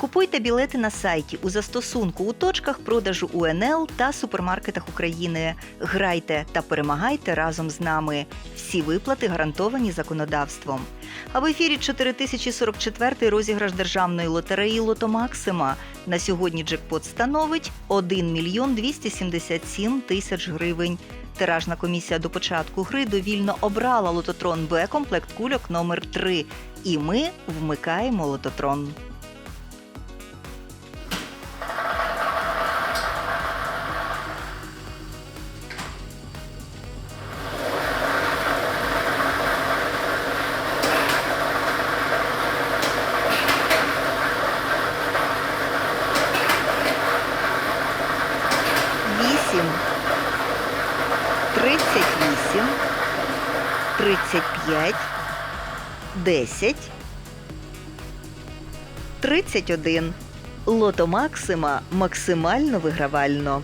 Купуйте білети на сайті у застосунку у точках продажу УНЛ та супермаркетах України. Грайте та перемагайте разом з нами. Всі виплати гарантовані законодавством. А в ефірі 4044 розіграш державної лотереї Лото Максима. На сьогодні джекпот становить 1 мільйон 277 тисяч гривень. Тиражна комісія до початку гри довільно обрала лототрон Б комплект кульок номер 3 І ми вмикаємо лототрон. 38, 35, 10, 31. Лото Максима максимально вигравально.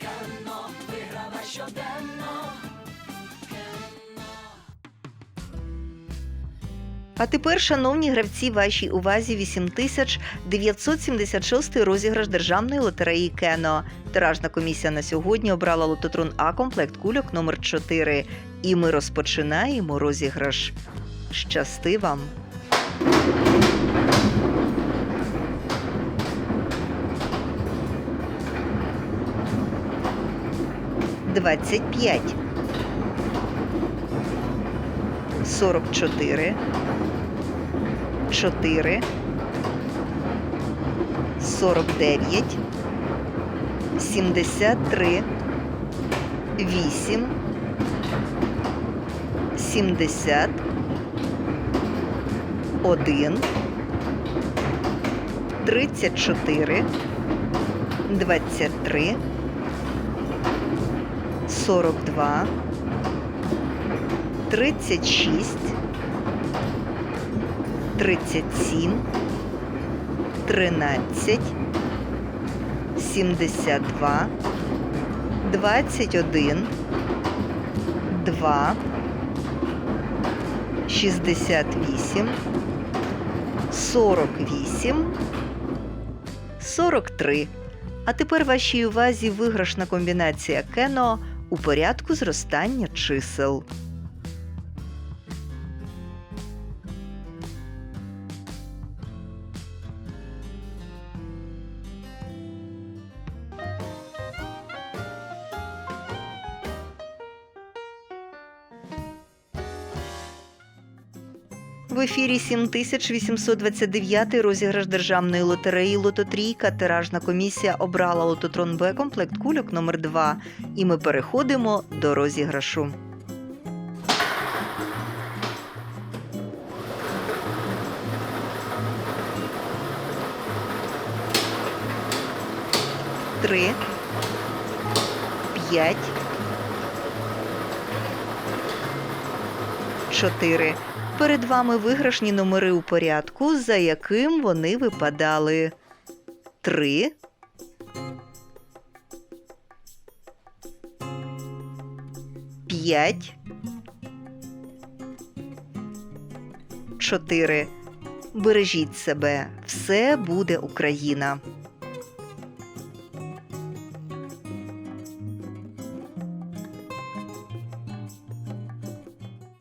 Карно Виграва щоденно. А тепер, шановні гравці, вашій увазі 8976 розіграш державної лотереї Кено. Тиражна комісія на сьогодні обрала лототрон А комплект кульок номер 4 І ми розпочинаємо розіграш. Щасти вам! Двадцять п'ять. Сорок чотири. 4, 49, 73, 8, 70, 1, 34, 23, 42, 36, 37, 13, 72, 21, 2, 68, 48, 43. А тепер вашій увазі виграшна комбінація кено у порядку зростання чисел. В ефірі 7829 розіграш державної лотереї Лототрійка. Тиражна комісія обрала лототрон Б комплект кульок номер 2 І ми переходимо до розіграшу. Три, п'ять, чотири. Перед вами виграшні номери у порядку, за яким вони випадали. Три. П'ять. Чотири. Бережіть себе. Все буде Україна.